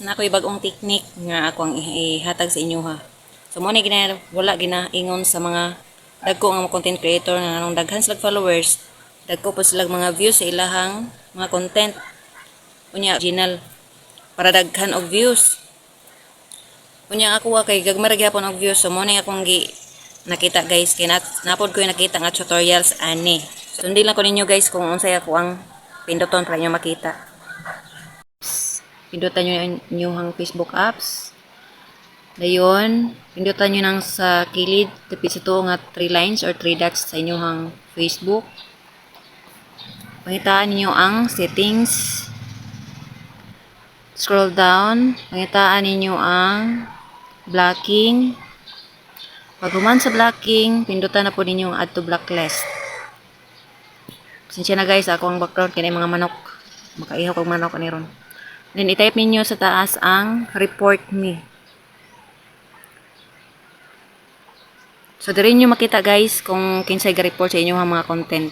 na ako bagong technique nga ako ang ihatag sa inyo ha. So mo ni gina wala ginaingon sa mga dagko nga content creator nga anong daghan sila followers, dagko po sila mga views sa ilahang mga content. Unya original para daghan og views. Unya ako wa kay gagmay ra gyapon og views so mo ni akong gi nakita guys kay nat, napod ko yung nakita nga tutorials ani. Sundin lang ko ninyo guys kung unsay ako ang pinduton para inyo makita. Pindutan nyo yung inyong Facebook apps. Dayon, pindutan nyo nang sa kilid, tapit sa tuong nga 3 lines or 3 dots sa inyong Facebook. Pangitaan ninyo ang settings. Scroll down. Pangitaan ninyo ang blocking. Pag human sa blocking, pindutan na po ninyo ang add to blacklist. Sinsya na guys, ako ang background kaya mga manok. Makaihaw kong manok ani ron. Then, itype ninyo sa taas ang report me. So, diri nyo makita guys kung kinsay ga-report sa inyong mga content.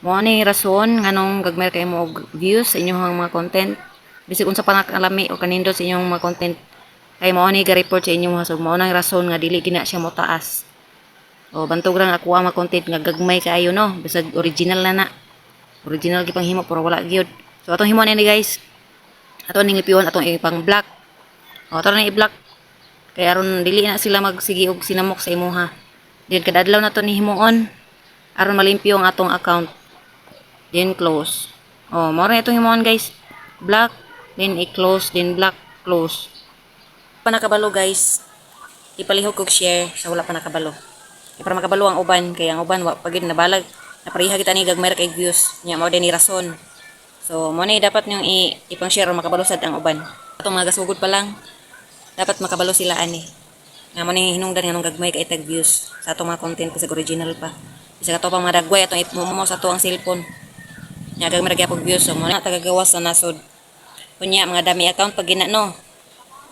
Mo ni rason nganong gagmer kay mo og views sa inyong mga content. Bisig unsa pa nakalami o kanindot sa inyong mga content. Kay mo ni ga-report sa inyong mga so mo nang rason nga dili gina siya mo taas. O bantog ra nga ako ang mga content nga gagmay kaayo no. Bisag original na na. Original gipang himo pero wala gyud. So atong himo ni guys. Ato ning lipion atong ipang black. O ato na i-black. Kaya aron dili na sila magsige og sinamok sa imuha. Then kada adlaw na to ni himuon aron malimpyo ang atong account. Then close. Oh, mo rin itong himuon guys. Black, then i-close, then black, close. Pa nakabalo guys. Ipalihog kog share sa wala pa nakabalo. E para makabalo ang uban kaya ang uban wa pagid nabalag napareha kita ni gagmay ra kay views. Nya mao din ni rason. So, mo ni dapat niyong ipang share o makabalo sad ang uban. Atong mga gasugod pa lang dapat makabalo sila ani. Nga mo ni hinungdan nga nung gagmay kay tag views sa atong mga content kasi original pa. Isa ka to pang mga dagway atong imumo sa to ang cellphone. Nya gagmay ra views so mo na tagagawas sa nasod. Kunya mga dami account pag gina no.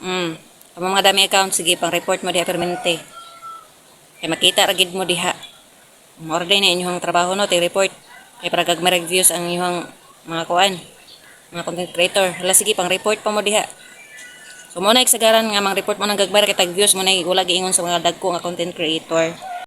Mm. Ang mga dami account sige pang report mo diha permanente. Kay makita ra gid mo diha. Mo din na inyong trabaho no, tay report. Kay para gagmay views ang inyong mga kuan, mga content creator. Hala sige pang report pa mo diha. So mo na eksagaran nga mang report mo nang gagmay ra kay views mo na wala giingon sa mga dagko nga content creator.